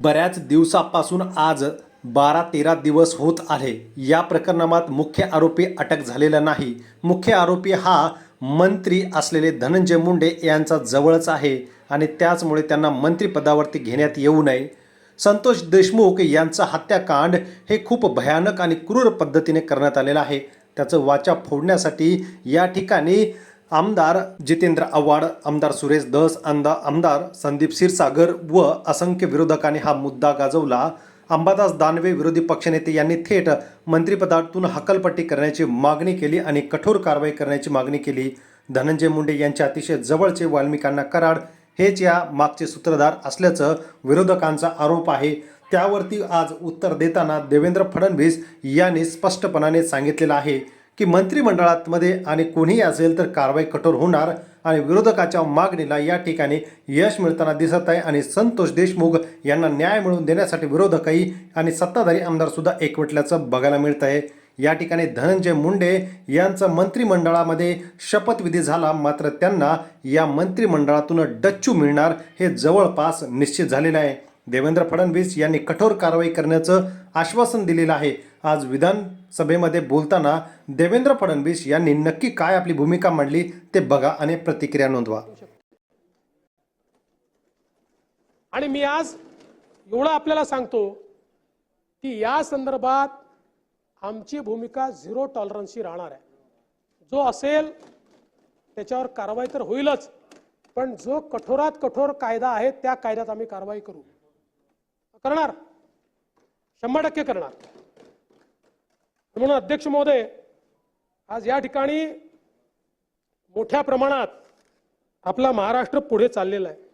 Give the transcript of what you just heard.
बऱ्याच दिवसापासून आज बारा तेरा दिवस होत आहे. या प्रकरणात मुख्य आरोपी अटक झालेला नाही. मुख्य आरोपी हा मंत्री असलेले धनंजय मुंडे यांचा जवळच आहे आणि त्याचमुळे त्यांना मंत्रिपदावरती घेण्यात येऊ नये. संतोष देशमुख यांचं हत्याकांड हे खूप भयानक आणि क्रूर पद्धतीने करण्यात आलेलं आहे. त्याचं वाचा फोडण्यासाठी या ठिकाणी आमदार जितेंद्र आव्हाड आमदार सुरेश दस अंदा आमदार संदीप क्षीरसागर व असंख्य विरोधकांनी हा मुद्दा गाजवला. अंबादास दानवे विरोधी पक्षनेते यांनी थेट मंत्रिपदातून हकलपट्टी करण्याची मागणी केली आणि कठोर कारवाई करण्याची मागणी केली. धनंजय मुंडे यांचे अतिशय जवळचे वाल्मिकांना कराड हेच या मागचे सूत्रधार असल्याचं विरोधकांचा आरोप आहे. त्यावरती आज उत्तर देताना देवेंद्र फडणवीस यांनी स्पष्टपणाने सांगितलेलं आहे. की मंत्रिमंडळामध्ये आणि कोणीही असेल तर कारवाई कठोर होणार आणि विरोधकाच्या मागणीला या ठिकाणी यश मिळताना दिसत आहे आणि संतोष देशमुख यांना न्याय मिळवून देण्यासाठी विरोधकही आणि सत्ताधारी आमदार सुद्धा एकवटल्याचं बघायला मिळत आहे. या ठिकाणी धनंजय मुंडे यांचं मंत्रिमंडळामध्ये शपथविधी झाला मात्र त्यांना या मंत्रिमंडळातून डच्चू मिळणार हे जवळपास निश्चित झालेलं आहे. देवेंद्र फडणवीस यांनी कठोर कारवाई करण्याचं आश्वासन दिलेलं आहे. आज विधानसभेमध्ये बोलताना देवेंद्र फडणवीस यांनी नक्की काय आपली भूमिका मांडली ते बघा आणि प्रतिक्रिया नोंदवा. आणि मी आज एवढं आपल्याला सांगतो की या संदर्भात आमची भूमिका झिरो टॉलरन्सची राहणार आहे. जो असेल त्याच्यावर कारवाई तर होईलच पण जो कठोरात कठोर कायदा आहे त्या कायद्यात आम्ही कारवाई करू. करणार. शंभर टक्के करणार. म्हणून अध्यक्ष महोदय आज या ठिकाणी मोठ्या प्रमाणात आपला महाराष्ट्र पुढे चाललेला आहे.